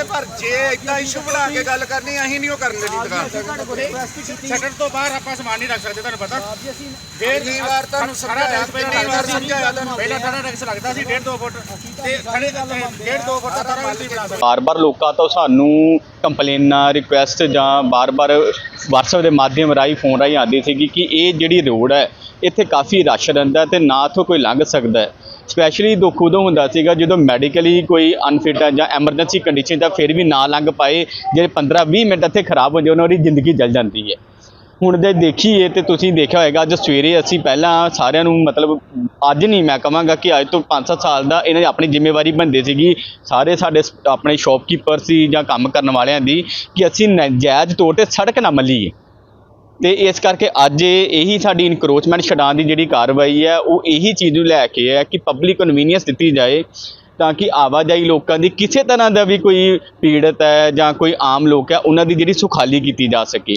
ਇਦਾਂ ਇਸ਼ੂ ਬਣਾ ਕੇ ਗੱਲ ਕਰਨੀ ਅਸੀਂ ਨਹੀਂ ਉਹ ਕਰਨ ਦੇਣੀ ਦੁਕਾਨ। ਸ਼ਟਰ ਤੋਂ ਬਾਹਰ ਆਪਾਂ ਸਮਾਨ ਨਹੀਂ ਰੱਖ ਸਕਦੇ ਤੁਹਾਨੂੰ ਪਤਾ। ਜੀ ਕਿੰਨੀ ਵਾਰ ਤੁਹਾਨੂੰ ਸਮਝਾਇਆ, ਕਿੰਨੀ ਵਾਰ ਸਮਝਾਇਆ ਤੁਹਾਨੂੰ? ਪਹਿਲਾਂ ਸਾਡਾ ਟੈਕਸ ਲੱਗਦਾ ਸੀ 1.5 2 ਫੁੱਟ। ਤੇ ਖੜੇ ਡੇਢ 2 ਫੁੱਟ ਦਾ ਸਾਰਾ ਬਣਾ ਸਕਦੇ। ਬਾਰ-ਬਾਰ ਲੋਕਾਂ ਤੋਂ ਸਾਨੂੰ ਕੰਪਲੇਨਾਂ ਰਿਕੁਐਸਟ ਜਾਂ ਬਾਰ-ਬਾਰ WhatsApp ਦੇ ਮਾਧਿਅਮ ਰਾਹੀਂ ਫੋਨ ਰਾਹੀਂ ਆਉਂਦੀ ਸੀਗੀ ਕਿ ਇਹ ਜਿਹੜੀ ਰੋਡ ਹੈ ਇੱਥੇ ਕਾਫੀ ਰਸ਼ ਰਹਿੰਦਾ ਤੇ ਨਾ ਇੱਥੋਂ ਕੋਈ ਲੰਘ ਸਕਦਾ ਹੈ। ਸਪੈਸ਼ਲੀ ਦੁੱਖ ਉਦੋਂ ਹੁੰਦਾ ਸੀਗਾ ਜਦੋਂ ਮੈਡੀਕਲੀ ਕੋਈ ਅਨਫਿਟ ਹੈ ਜਾਂ ਐਮਰਜੈਂਸੀ ਕੰਡੀਸ਼ਨ ਤਾਂ ਫਿਰ ਵੀ ਨਾ ਲੰਘ ਪਾਏ ਜਿਹੜੇ 15-20 ਮਿੰਟ ਇੱਥੇ ਖਰਾਬ ਹੋ ਜਾਏ ਉਹਨਾਂ ਦੀ ਜ਼ਿੰਦਗੀ ਜਲ ਜਾਂਦੀ ਹੈ। ਹੁਣ ਜੇ ਦੇਖੀਏ ਤੇ ਤੁਸੀਂ ਦੇਖਿਆ ਹੋਏਗਾ, ਅੱਜ ਸਵੇਰੇ ਅਸੀਂ ਪਹਿਲਾਂ ਸਾਰਿਆਂ ਨੂੰ ਮਤਲਬ ਅੱਜ ਨਹੀਂ ਮੈਂ ਕਹਾਂਗਾ ਕਿ ਅੱਜ ਤੋਂ 5-7 ਸਾਲ ਦਾ ਇਹਨਾਂ ਦੀ ਆਪਣੀ ਜ਼ਿੰਮੇਵਾਰੀ ਬਣਦੀ ਸੀਗੀ। ਸਾਰੇ ਸਾਡੇ ਸ- ਆਪਣੇ ਸ਼ਾਪਕੀਪਰ ਸੀ ਜਾਂ ਕੰਮ ਕਰਨ ਵਾਲਿਆਂ ਦੀ ਕਿ ਅਸੀਂ ਨਜਾਇਜ਼ ਤੌਰ ਤੇ ਸੜਕ ਨਾ ਮੱਲੀਏ। ਤੇ ਇਸ ਕਰਕੇ ਅੱਜ ਇਹੀ ਸਾਡੀ ਇਨਕਰੋਚਮੈਂਟ ਛਡਾਉਣ ਦੀ ਜਿਹੜੀ ਕਾਰਵਾਈ ਹੈ, ਉਹ ਇਹੀ ਚੀਜ਼ ਨੂੰ ਲੈ ਕੇ ਹੈ ਕਿ ਪਬਲਿਕ ਕਨਵੀਨੀਅੰਸ ਦਿੱਤੀ ਜਾਏ ਤਾਂ ਕਿ ਆਵਾਜਾਈ ਲੋਕਾਂ ਦੀ ਕਿਸੇ ਤਰ੍ਹਾਂ ਦਾ ਵੀ ਕੋਈ ਪੀੜਤ ਹੈ ਜਾਂ ਕੋਈ ਆਮ ਲੋਕ ਹੈ, ਉਹਨਾਂ ਦੀ ਜਿਹੜੀ ਸੁਖਾਲੀ ਕੀਤੀ ਜਾ ਸਕੇ।